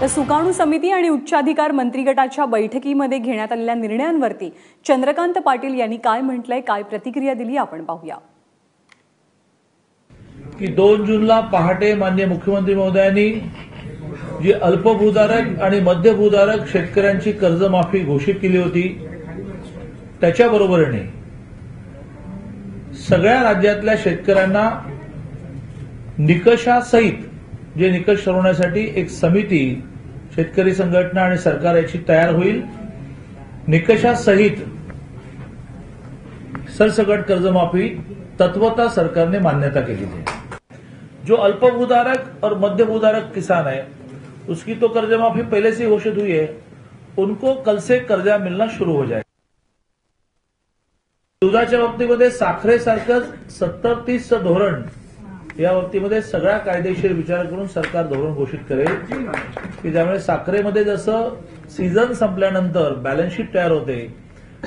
तर सुकाणू समिती आणि उच्चाधिकार मंत्रिगटाच्या बैठकीमध्ये घेण्यात आलेल्या निर्णयांवरती चंद्रकांत पाटील यांनी काय म्हटलंय काय प्रतिक्रिया दिली आपण पाहूया. की दोन जूनला पहाटे मान्य मुख्यमंत्री महोदयांनी जी अल्पभूधारक आणि मध्यभूधारक शेतकऱ्यांची कर्जमाफी घोषित केली होती त्याच्याबरोबरीने सगळ्या राज्यातल्या शेतकऱ्यांना निकषासहित जे निकष ठरवण्यासाठी एक समिती शेतकरी संघटना आणि सरकार याची तयार होईल. निकषासहित सरसकट कर्जमाफी तत्वता सरकारने मान्यता केली जो अल्पभूधारक और मध्यभूधारक किसान है उसकी तो कर्जमाफी पहले से ही घोषित हुई है उनको कल से कर्जा मिलना शुरू हो जाए दुधाच्या बाबतीमध्ये साखरेसारखं सत्तर तीसचं धोरण या बाबतीमध्ये सगळ्या कायदेशीर विचार करून सरकार धोरण घोषित करेल. की ज्यामुळे साखरेमध्ये जसं सीझन संपल्यानंतर बॅलन्सशीट तयार होते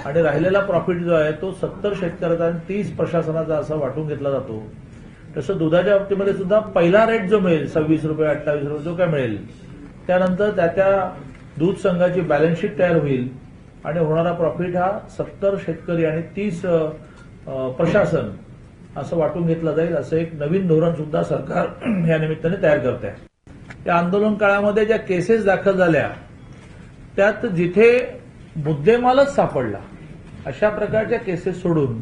आणि राहिलेला प्रॉफिट जो आहे तो सत्तर शेतकऱ्याचा आणि तीस प्रशासनाचा असा वाटून घेतला जातो. तसं दुधाच्या बाबतीमध्ये सुद्धा पहिला रेट जो मिळेल सव्वीस रुपये अठ्ठावीस रुपये जो काय मिळेल त्यानंतर त्या त्या दूध संघाची बॅलन्सशीट तयार होईल आणि होणारा प्रॉफिट हा सत्तर शेतकरी आणि तीस प्रशासन असं वाटून घेतलं जाईल असं एक नवीन धोरण सुद्धा सरकार या निमित्ताने तयार करत आहे. या आंदोलन काळामध्ये ज्या केसेस दाखल झाल्या त्यात जिथे मुद्देमालच सापडला अशा प्रकारच्या केसेस सोडून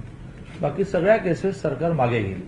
बाकी सगळ्या केसेस सरकार मागे घेईल.